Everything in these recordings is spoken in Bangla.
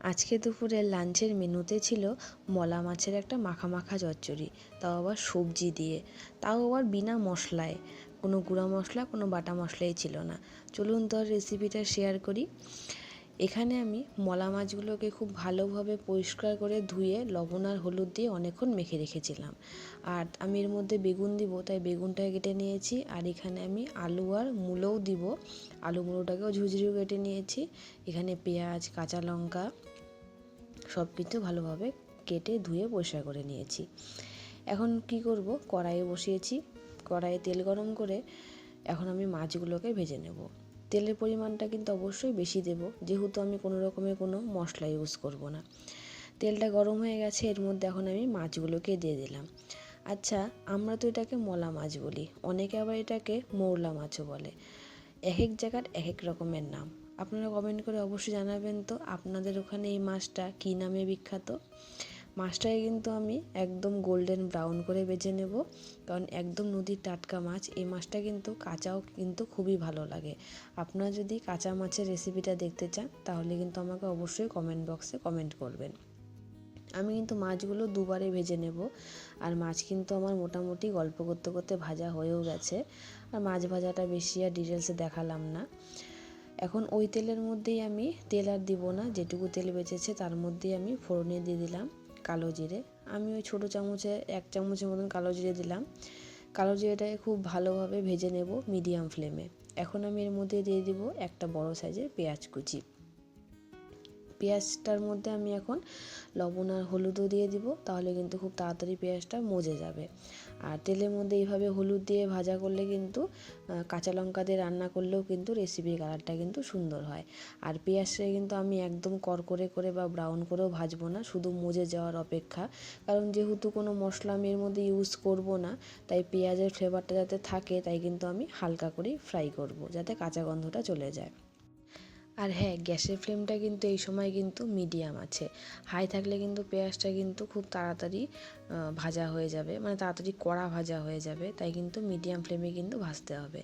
আজকে দুপুরের লাঞ্চের মেনুতে ছিল মলা মাছের একটা মাখা মাখা চচ্চড়ি, তাও আবার সবজি দিয়ে। তাও আবার বিনা মশলায়। কোনো গুঁড়া মশলা, কোনো বাটা মশলাই ছিল না। চলুন তো রেসিপিটা শেয়ার করি। এখানে আমি মলা মাছগুলোকে খুব ভালোভাবে পরিষ্কার করে ধুয়ে লবণ আর হলুদ দিয়ে অনেকক্ষণ মেখে রেখেছিলাম। আর আমি এর মধ্যে বেগুন দিব, তাই বেগুনটা কেটে নিয়েছি। আর এখানে আমি আলু আর মূলোও দিব। আলু মূলোটাকেও ঝুঝুরিও কেটে নিয়েছি। এখানে পেঁয়াজ, কাঁচা লঙ্কা সব কিছু ভালোভাবে কেটে ধুয়ে পরিষ্কার করে নিয়েছি। এখন কি করব? কড়াইয়ে বসিয়েছি। কড়াইয়ে তেল গরম করে এখন আমি মাছগুলোকে ভেজে নেব। তেলের পরিমাণটা কিন্তু অবশ্যই বেশি দেব। যেহেতু আমি কোনো রকমের কোনো মশলা ইউজ করব না। তেলটা গরম হয়ে গেছে, এর মধ্যে এখন আমি মাছগুলোকে দিয়ে দিলাম। আচ্ছা আমরা তো এটাকে মলা মাছ বলি। অনেকে আবার এটাকে মৌলা মাছও বলে। এক এক জায়গার এক এক রকমের নাম। আপনারা কমেন্ট করে অবশ্যই জানাবেন তো আপনাদের ওখানে এই মাছটা কী নামে বিখ্যাত? মাছটাকে কিন্তু আমি একদম গোল্ডেন ব্রাউন করে বেজে নেব। কারণ একদম নদীর টাটকা মাছ। এই মাছটা কিন্তু কাঁচাও কিন্তু খুবই ভালো লাগে। আপনারা যদি কাঁচা মাছের রেসিপিটা দেখতে চান, তাহলে কিন্তু আমাকে অবশ্যই কমেন্ট বক্সে কমেন্ট করবেন। আমি কিন্তু মাছগুলো দুবারে ভেজে নেব। আর মাছ কিন্তু আমার মোটামুটি গল্প করতে করতে ভাজা হয়েও গেছে। আর মাছ ভাজাটা বেশি আর ডিটেলসে দেখালাম না। এখন ওই তেলের মধ্যেই আমি তেল আর দিব না, যেটুকু তেল বেঁচেছে তার মধ্যেই আমি ফোড়নে দিয়ে দিলাম কালো জিরে। আমি ওই ছোটো চামচে, এক চামচের মতন কালো জিরে দিলাম। কালো জিরেটাকে খুব ভালোভাবে ভেজে নেব মিডিয়াম ফ্লেমে। এখন আমি এর মধ্যে দিয়ে দিব একটা বড় সাইজের পেঁয়াজ কুচি। পেঁয়াজটার মধ্যে আমি এখন লবণ আর হলুদও দিয়ে দিব, তাহলে কিন্তু খুব তাড়াতাড়ি পেঁয়াজটা মজে যাবে। আর তেলের মধ্যে এইভাবে হলুদ দিয়ে ভাজা করলে কিন্তু কাঁচা লঙ্কা দিয়ে রান্না করলেও কিন্তু রেসিপির কালারটা কিন্তু সুন্দর হয়। আর পেঁয়াজটা কিন্তু আমি একদম করকরে করে বা ব্রাউন করেও ভাজবো না, শুধু মজে যাওয়ার অপেক্ষা। কারণ যেহেতু কোনো মশলা আমি এর মধ্যে ইউজ করব না, তাই পেঁয়াজের ফ্লেভারটা যাতে থাকে, তাই কিন্তু আমি হালকা করেই ফ্রাই করব, যাতে কাঁচা গন্ধটা চলে যায়। আর হ্যাঁ গ্যাসের ফ্লেমটা কিন্তু এই সময় কিন্তু মিডিয়াম আছে। হাই থাকলে কিন্তু পেঁয়াজটা কিন্তু খুব তাড়াতাড়ি ভাজা হয়ে যাবে। মানে তাড়াতাড়ি কড়া ভাজা হয়ে যাবে, তাই কিন্তু মিডিয়াম ফ্লেমে কিন্তু ভাজতে হবে।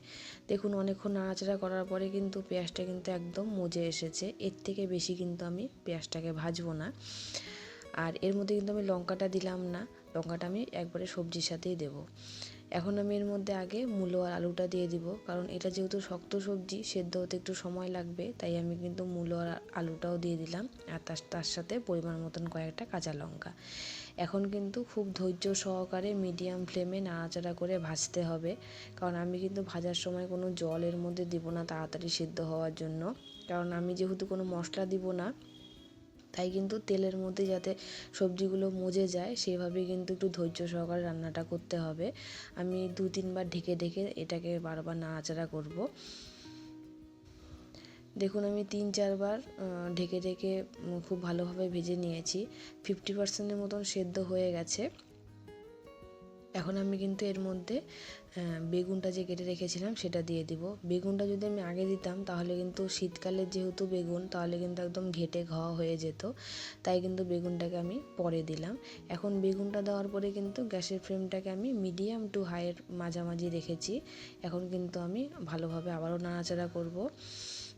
দেখুন, অনেকক্ষণ নাড়াচাড়া করার পরে কিন্তু পেঁয়াজটা কিন্তু একদম মজে এসেছে। এর থেকে বেশি কিন্তু আমি পেঁয়াজটাকে ভাজবো না। আর এর মধ্যে কিন্তু আমি লঙ্কাটা দিলাম না। লঙ্কাটা আমি একবারে সবজির সাথেই দেবো। এখন আমি এর মধ্যে আগে মূলো আর আলুটা দিয়ে দিব, কারণ এটা যেহেতু শক্ত সবজি, সেদ্ধ হতে একটু সময় লাগবে, তাই আমি কিন্তু মূলো আর আলুটাও দিয়ে দিলাম, আর তার তার সাথে পরিমাণ মতন কয়েকটা কাঁচা লঙ্কা। এখন কিন্তু খুব ধৈর্য সহকারে মিডিয়াম ফ্লেমে নাড়াচাড়া করে ভাজতে হবে, কারণ আমি কিন্তু ভাজার সময় কোনো জলের মধ্যে দিব না তাড়াতাড়ি সিদ্ধ হওয়ার জন্য, কারণ আমি যেহেতু কোনো মশলা দিব না তাই কিন্তু তেলের মধ্যে যাতে সবজিগুলো মজে যায়, সেভাবে কিন্তু একটু ধৈর্য সহকারে রান্নাটা করতে হবে। আমি দু তিনবার ঢেকে ঢেকে এটাকে বারবার নাড়াচাড়া করব। দেখুন, আমি তিন চারবার ঢেকে ঢেকে খুব ভালোভাবে ভেজে নিয়েছি। ফিফটি পার্সেন্টের মতন সেদ্ধ হয়ে গেছে। এখন আমি কিন্তু এর মধ্যে বেগুনটা যে কেটে রেখেছিলাম সেটা দিয়ে দিব। বেগুনটা যদি আমি আগে দিতাম তাহলে কিন্তু শীতকালের যেহেতু বেগুন, তাহলে কিন্তু একদম ঘেটে ঘাওয়া হয়ে যেত। তাই কিন্তু বেগুনটাকে আমি পরে দিলাম। এখন বেগুনটা দেওয়ার পরে কিন্তু গ্যাসের ফ্লেমটাকে আমি মিডিয়াম টু হাইয়ের মাঝামাঝি রেখেছি। এখন কিন্তু আমি ভালোভাবে আবারও নাড়াচাড়া করব,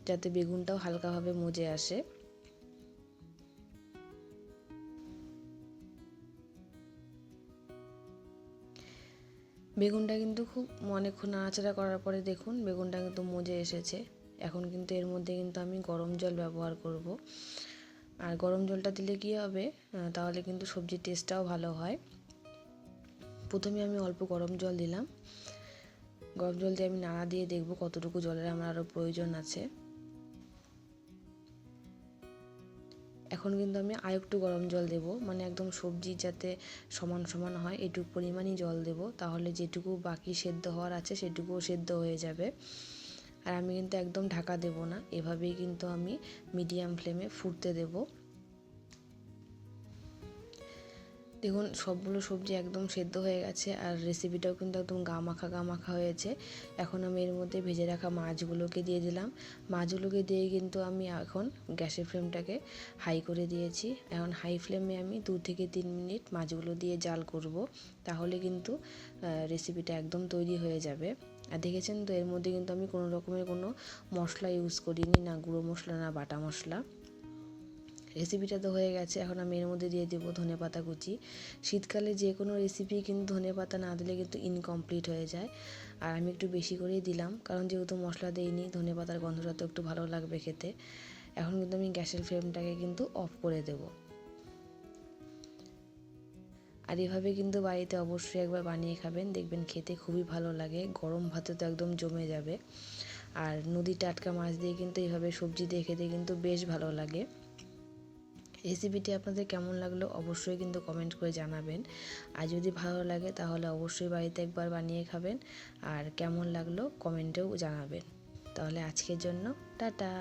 যাতে বেগুনটাও হালকাভাবে মজে আসে। বেগুনটা কিন্তু খুব অনেকক্ষণ নাড়াচাড়া করার পরে দেখুন বেগুনটা কিন্তু মজে এসেছে। এখন কিন্তু এর মধ্যে কিন্তু আমি গরম জল ব্যবহার করব। আর গরম জলটা দিলে কী হবে? তাহলে কিন্তু সবজির টেস্টটাও ভালো হয়। প্রথমে আমি অল্প গরম জল দিলাম। গরম জল দিয়ে আমি নাড়া দিয়ে দেখব কতটুকু জলের আমার আরও প্রয়োজন আছে। এখন কিন্তু আমি আর একটু গরম জল দেব। মানে একদম সবজি যাতে সমান সমান হয়, এটুকু পরিমাণই জল দেব। তাহলে যেটুকু বাকি সেদ্ধ হওয়ার আছে, সেটুকুও সেদ্ধ হয়ে যাবে। আর আমি কিন্তু একদম ঢাকা দেব না। এভাবেই কিন্তু আমি মিডিয়াম ফ্লেমে ফুটতে দেবো। দেখুন, সবগুলো সবজি একদম সেদ্ধ হয়ে গেছে আর রেসিপিটাও কিন্তু একদম গা মাখা গা মাখা হয়েছে। এখন আমি এর মধ্যে ভেজে রাখা মাছগুলোকে দিয়ে দিলাম। মাছগুলোকে দিয়ে কিন্তু আমি এখন গ্যাসের ফ্লেমটাকে হাই করে দিয়েছি। এখন হাই ফ্লেমে আমি দু থেকে তিন মিনিট মাছগুলো দিয়ে জাল করব, তাহলে কিন্তু রেসিপিটা একদম তৈরি হয়ে যাবে। আর দেখেছেন তো, এর মধ্যে কিন্তু আমি কোনো রকমের কোনো মশলা ইউজ করিনি, না গুঁড়ো মশলা, না বাটা মশলা। রেসিপিটা তো হয়ে গেছে, এখন আমি এর মধ্যে দিয়ে দেবো ধনে পাতা কুচি। শীতকালে যে কোনো রেসিপি কিন্তু ধনে পাতা না দিলে কিন্তু ইনকমপ্লিট হয়ে যায়। আর আমি একটু বেশি করেই দিলাম, কারণ যেহেতু মশলা দিইনি, ধনে পাতার গন্ধটা তো একটু ভালো লাগবে খেতে। এখন কিন্তু আমি গ্যাসের ফ্লেমটাকে কিন্তু অফ করে দেব। আর এভাবে কিন্তু বাড়িতে অবশ্যই একবার বানিয়ে খাবেন, দেখবেন খেতে খুবই ভালো লাগে, গরম ভাতে তো একদম জমে যাবে। আর নদী টাটকা মাছ দিয়ে কিন্তু এইভাবে সবজি দিয়ে খেতে কিন্তু বেশ ভালো লাগে। রেসিপিটি আপনাদের কেমন লাগল অবশ্যই কিন্তু কমেন্ট করে জানাবেন। আর যদি ভালো লাগে তাহলে অবশ্যই বাড়িতে একবার বানিয়ে খাবেন। আর কেমন লাগল কমেন্টেও জানাবেন। তাহলে আজকের জন্য টাটা।